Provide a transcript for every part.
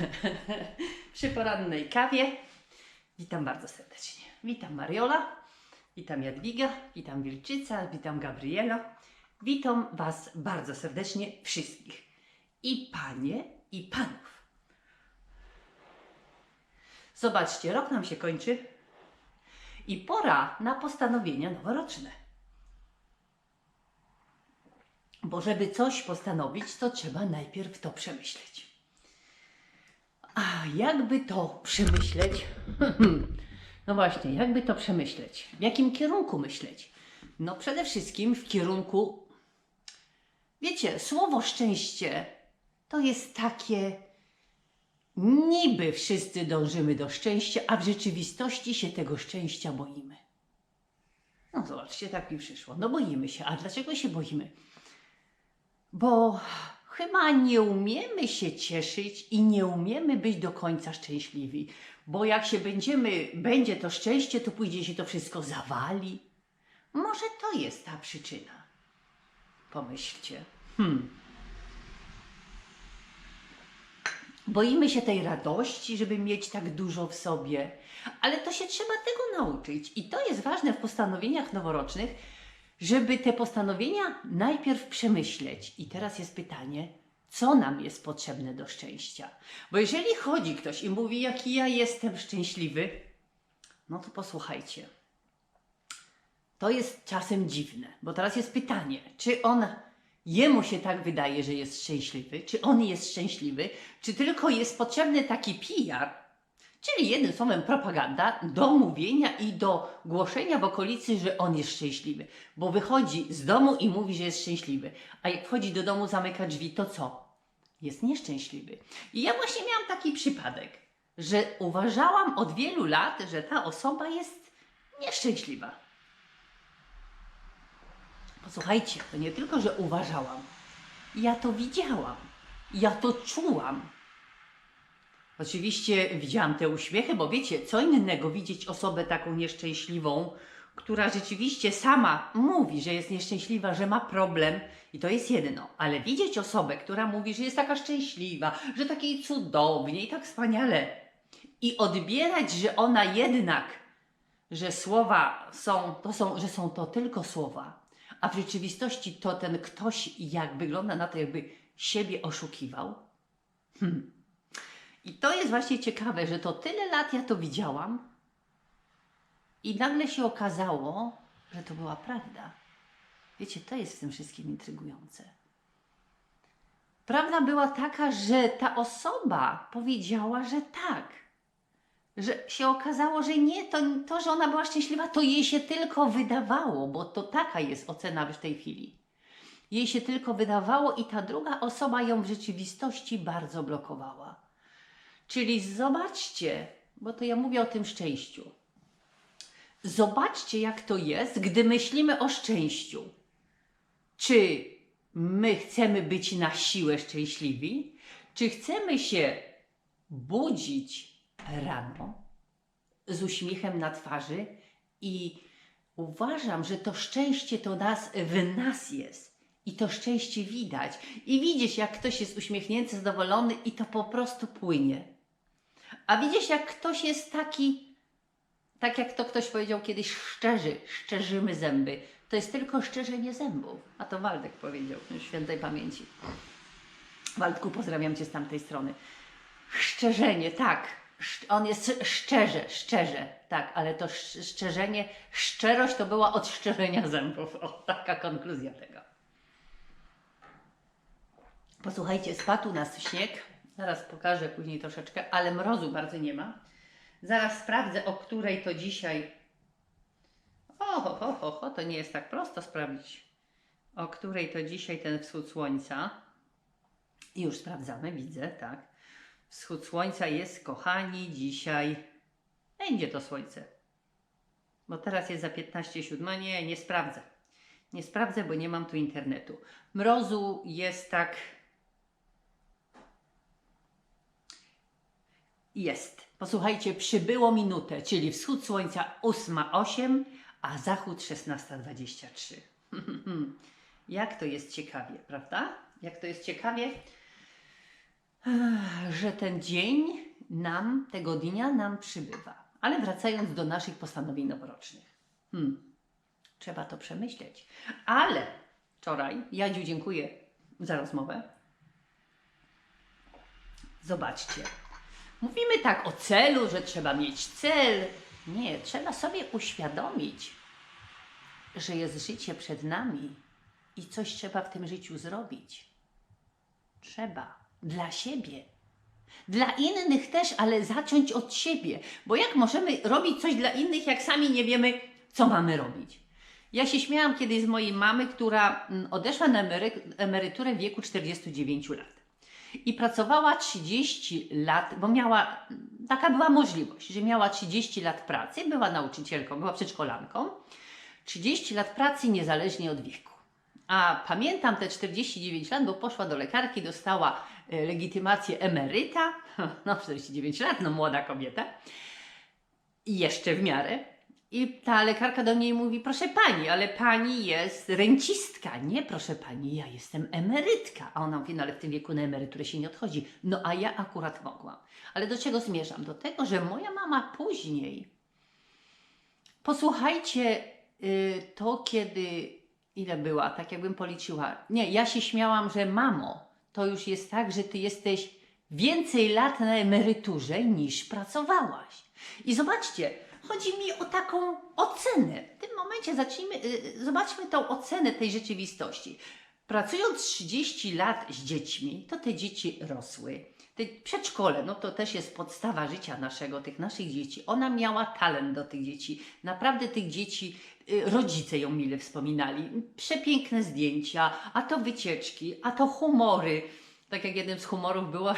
przy porannej kawie. Witam bardzo serdecznie. Witam Mariola, witam Jadwiga, witam Wilczyca, witam Gabrielo. Witam Was bardzo serdecznie wszystkich. I panie, i panów. Zobaczcie, rok nam się kończy i pora na postanowienia noworoczne. Bo żeby coś postanowić, to trzeba najpierw to przemyśleć. A jakby to przemyśleć? No właśnie, jakby to przemyśleć? W jakim kierunku myśleć? No przede wszystkim w kierunku, wiecie, słowo szczęście to jest takie, niby wszyscy dążymy do szczęścia, a w rzeczywistości się tego szczęścia boimy. No zobaczcie, tak mi przyszło. No boimy się. A dlaczego się boimy? Bo chyba nie umiemy się cieszyć i nie umiemy być do końca szczęśliwi. Bo jak się będziemy, będzie to szczęście, to pójdzie się to wszystko zawali. Może to jest ta przyczyna. Pomyślcie. Hmm. Boimy się tej radości, żeby mieć tak dużo w sobie, ale to się trzeba tego nauczyć. I to jest ważne w postanowieniach noworocznych, żeby te postanowienia najpierw przemyśleć. I teraz jest pytanie, co nam jest potrzebne do szczęścia? Bo jeżeli chodzi ktoś i mówi, jaki ja jestem szczęśliwy, no to posłuchajcie. To jest czasem dziwne, bo teraz jest pytanie, czy on jemu się tak wydaje, że jest szczęśliwy, czy on jest szczęśliwy, czy tylko jest potrzebny taki PR, czyli jednym słowem propaganda do mówienia i do głoszenia w okolicy, że on jest szczęśliwy. Bo wychodzi z domu i mówi, że jest szczęśliwy, a jak wchodzi do domu, zamyka drzwi, to co? Jest nieszczęśliwy. I ja właśnie miałam taki przypadek, że uważałam od wielu lat, że ta osoba jest nieszczęśliwa. Posłuchajcie, to nie tylko, że uważałam. Ja to widziałam. Ja to czułam. Oczywiście widziałam te uśmiechy, bo wiecie, co innego widzieć osobę taką nieszczęśliwą, która rzeczywiście sama mówi, że jest nieszczęśliwa, że ma problem i to jest jedno, ale widzieć osobę, która mówi, że jest taka szczęśliwa, że tak jej cudownie i tak wspaniale i odbierać, że ona jednak, że słowa są, to są, że są to tylko słowa, a w rzeczywistości to ten ktoś, jak wygląda na to, jakby siebie oszukiwał. Hmm. I to jest właśnie ciekawe, że to tyle lat ja to widziałam i nagle się okazało, że to była prawda. Wiecie, to jest w tym wszystkim intrygujące. Prawda była taka, że ta osoba powiedziała, że tak. Że się okazało, że nie, to, to, że ona była szczęśliwa, to jej się tylko wydawało, bo to taka jest ocena w tej chwili. Jej się tylko wydawało i ta druga osoba ją w rzeczywistości bardzo blokowała. Czyli zobaczcie, bo to ja mówię o tym szczęściu. Zobaczcie, jak to jest, gdy myślimy o szczęściu. Czy my chcemy być na siłę szczęśliwi? Czy chcemy się budzić rano z uśmiechem na twarzy i uważam, że to szczęście to nas, w nas jest. I to szczęście widać. I widzisz, jak ktoś jest uśmiechnięty, zadowolony i to po prostu płynie. A widzisz, jak ktoś jest taki, tak jak to ktoś powiedział kiedyś, szczerzy, szczerzymy zęby. To jest tylko szczerzenie zębów. A to Waldek powiedział, świętej pamięci. Waldku, pozdrawiam Cię z tamtej strony. Szczerzenie, tak. On jest szczerze, szczerze, tak, ale to sz- szczerzenie, szczerość to była od szczerzenia zębów. O, taka konkluzja tego. Posłuchajcie, spadł nas śnieg. Zaraz pokażę później troszeczkę, ale mrozu bardzo nie ma. Zaraz sprawdzę, o której to dzisiaj. O, ho, ho, ho, ho, to nie jest tak prosto sprawdzić, o której to dzisiaj ten wschód słońca. I już sprawdzamy, widzę, tak. Wschód słońca jest, kochani, dzisiaj. Będzie to słońce. Bo teraz jest za 15.07. Nie, nie sprawdzę. Nie sprawdzę, bo nie mam tu internetu. Mrozu jest tak. Jest. Posłuchajcie, przybyło minutę, czyli wschód słońca 8.08, a zachód 16.23. Jak to jest ciekawie, prawda? Jak to jest ciekawie? Że ten dzień nam, tego dnia nam przybywa. Ale wracając do naszych postanowień noworocznych. Hmm, trzeba to przemyśleć. Ale wczoraj, Jadziu, dziękuję za rozmowę. Zobaczcie. Mówimy tak o celu, że trzeba mieć cel. Nie, trzeba sobie uświadomić, że jest życie przed nami i coś trzeba w tym życiu zrobić. Trzeba. Dla siebie. Dla innych też, ale zacząć od siebie. Bo jak możemy robić coś dla innych, jak sami nie wiemy, co mamy robić? Ja się śmiałam kiedyś z mojej mamy, która mm, odeszła na emery- emeryturę w wieku 49 lat. I pracowała 30 lat, bo miała, taka była możliwość, że miała 30 lat pracy, była nauczycielką, była przedszkolanką. 30 lat pracy niezależnie od wieku. A pamiętam te 49 lat, bo poszła do lekarki, dostała e, legitymację emeryta, no 49 lat, no młoda kobieta, jeszcze w miarę. I ta lekarka do niej mówi, proszę pani, ale pani jest rencistka. Nie, proszę pani, ja jestem emerytka. A ona mówi, no ale w tym wieku na emeryturę się nie odchodzi. No a ja akurat mogłam. Ale do czego zmierzam? Do tego, że moja mama później, posłuchajcie, y, to kiedy, ile była, tak jakbym policzyła. Nie, ja się śmiałam, że mamo, to już jest tak, że ty jesteś więcej lat na emeryturze niż pracowałaś. I zobaczcie, chodzi mi o taką ocenę. W tym momencie zacznijmy, y, zobaczmy tą ocenę tej rzeczywistości. Pracując 30 lat z dziećmi, to te dzieci rosły. Te przedszkole, no to też jest podstawa życia naszego, tych naszych dzieci. Ona miała talent do tych dzieci. Naprawdę tych dzieci, y, rodzice ją mile wspominali. Przepiękne zdjęcia, a to wycieczki, a to humory. Tak jak jednym z humorów było,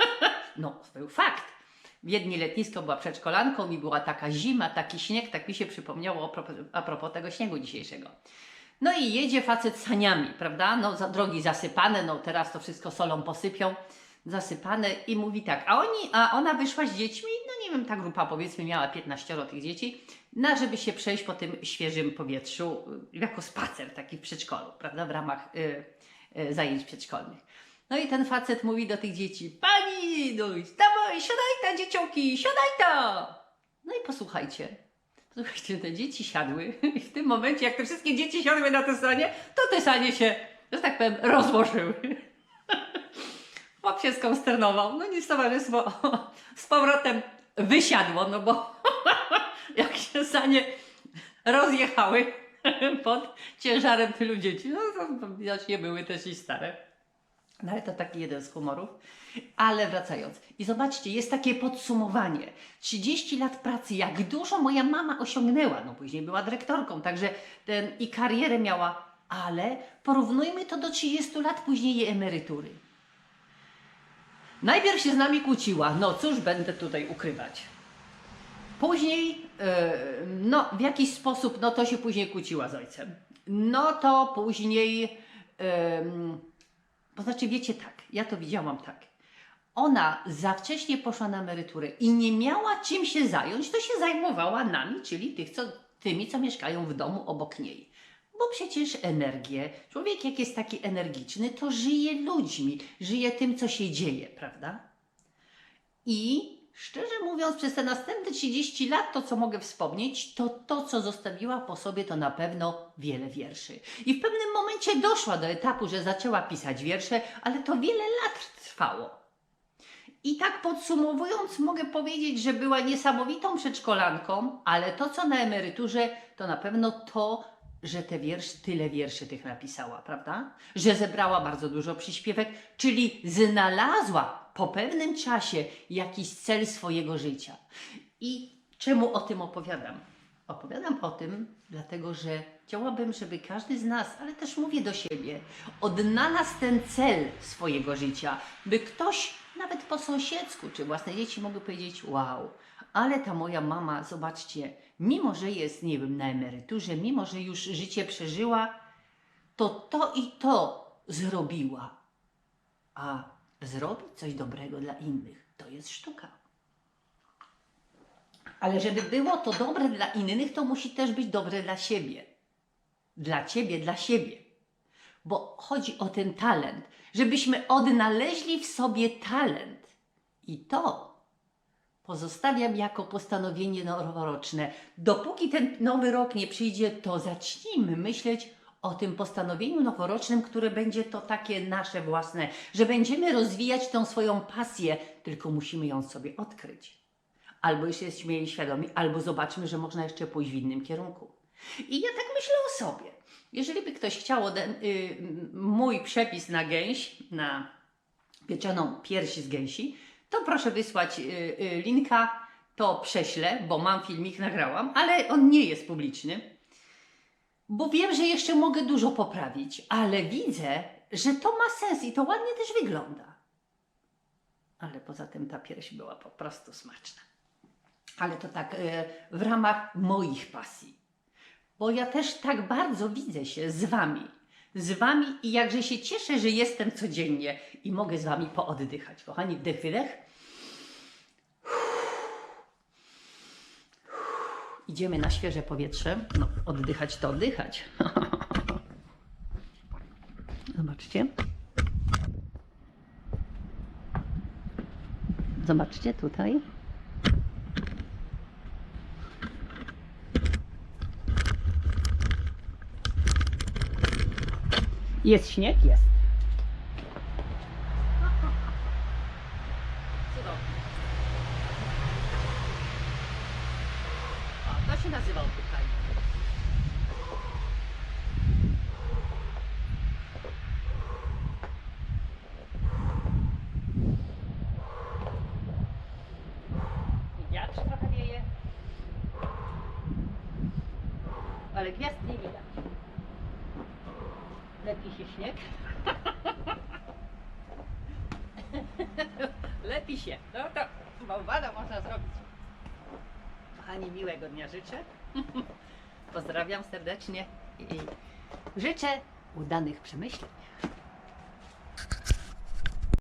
no, to był fakt. W Wiedni letnisko była przedszkolanką i była taka zima, taki śnieg, tak mi się przypomniało a propos, tego śniegu dzisiejszego. No i jedzie facet saniami, prawda? No drogi zasypane, no teraz to wszystko solą posypią, zasypane i mówi tak, a oni, a ona wyszła z dziećmi, no nie wiem, ta grupa powiedzmy miała 15 tych dzieci, na żeby się przejść po tym świeżym powietrzu, y, jako spacer taki w przedszkolu, prawda? W ramach y, y, zajęć przedszkolnych. No i ten facet mówi do tych dzieci, pani, no dawaj, siadaj ta dzieciąki, siadaj ta. No i posłuchajcie, Słuchajcie, te dzieci siadły i w tym momencie, jak te wszystkie dzieci siadły na te sanie, to te sanie się, że tak powiem, rozłożyły. Chłop się skonsternował. No nic towarzystwo z powrotem wysiadło, no bo jak się sanie rozjechały pod ciężarem tylu dzieci, no to widocznie były też i stare. No ale to taki jeden z humorów. Ale wracając, i zobaczcie, jest takie podsumowanie. 30 lat pracy, jak dużo moja mama osiągnęła. No później była dyrektorką, także ten i karierę miała, ale porównujmy to do 30 lat później jej emerytury. Najpierw się z nami kłóciła, no cóż będę tutaj ukrywać. Później, e, no w jakiś sposób, no to się później kłóciła z ojcem. No to później, em, to znaczy wiecie tak, ja to widziałam tak. Ona za wcześnie poszła na emeryturę i nie miała czym się zająć, to się zajmowała nami, czyli tych, co, tymi, co mieszkają w domu obok niej. Bo przecież energię, człowiek jak jest taki energiczny, to żyje ludźmi, żyje tym, co się dzieje, prawda? I szczerze mówiąc, przez te następne 30 lat to, co mogę wspomnieć, to to, co zostawiła po sobie, to na pewno wiele wierszy. I w pewnym momencie doszła do etapu, że zaczęła pisać wiersze, ale to wiele lat trwało. I tak podsumowując, mogę powiedzieć, że była niesamowitą przedszkolanką, ale to, co na emeryturze, to na pewno to, że te wiersz, tyle wierszy tych napisała, prawda? Że zebrała bardzo dużo przyśpiewek, czyli znalazła po pewnym czasie jakiś cel swojego życia. I czemu o tym opowiadam? Opowiadam o tym, dlatego że chciałabym, żeby każdy z nas, ale też mówię do siebie, odnalazł ten cel swojego życia, by ktoś nawet po sąsiedzku czy własne dzieci mogły powiedzieć: Wow, ale ta moja mama, zobaczcie, mimo że jest, nie wiem, na emeryturze, mimo że już życie przeżyła, to to i to zrobiła. A zrobić coś dobrego dla innych to jest sztuka. Ale żeby było to dobre dla innych, to musi też być dobre dla siebie. Dla ciebie, dla siebie. bo chodzi o ten talent, żebyśmy odnaleźli w sobie talent. I to pozostawiam jako postanowienie noworoczne. Dopóki ten nowy rok nie przyjdzie, to zacznijmy myśleć o tym postanowieniu noworocznym, które będzie to takie nasze własne, że będziemy rozwijać tą swoją pasję, tylko musimy ją sobie odkryć. Albo już jesteśmy jej świadomi, albo zobaczmy, że można jeszcze pójść w innym kierunku. I ja tak myślę o sobie. Jeżeli by ktoś chciał y, mój przepis na gęś, na pieczoną pierś z gęsi, to proszę wysłać y, y, linka, to prześlę, bo mam filmik, nagrałam, ale on nie jest publiczny, bo wiem, że jeszcze mogę dużo poprawić, ale widzę, że to ma sens i to ładnie też wygląda. Ale poza tym ta pierś była po prostu smaczna. Ale to tak y, w ramach moich pasji. Bo ja też tak bardzo widzę się z Wami. Z Wami i jakże się cieszę, że jestem codziennie i mogę z Wami pooddychać. Kochani, wdech, wydech. Idziemy na świeże powietrze. No, oddychać to oddychać. Zobaczcie. Zobaczcie tutaj. Jest śnieg? Jest. Cudownie. To się nazywa oddychanie. I. Ale gwiazd nie widać. Lepi się śnieg. Lepi się. No to bałwana można zrobić. Kochani, miłego dnia życzę. Pozdrawiam serdecznie i życzę udanych przemyśleń.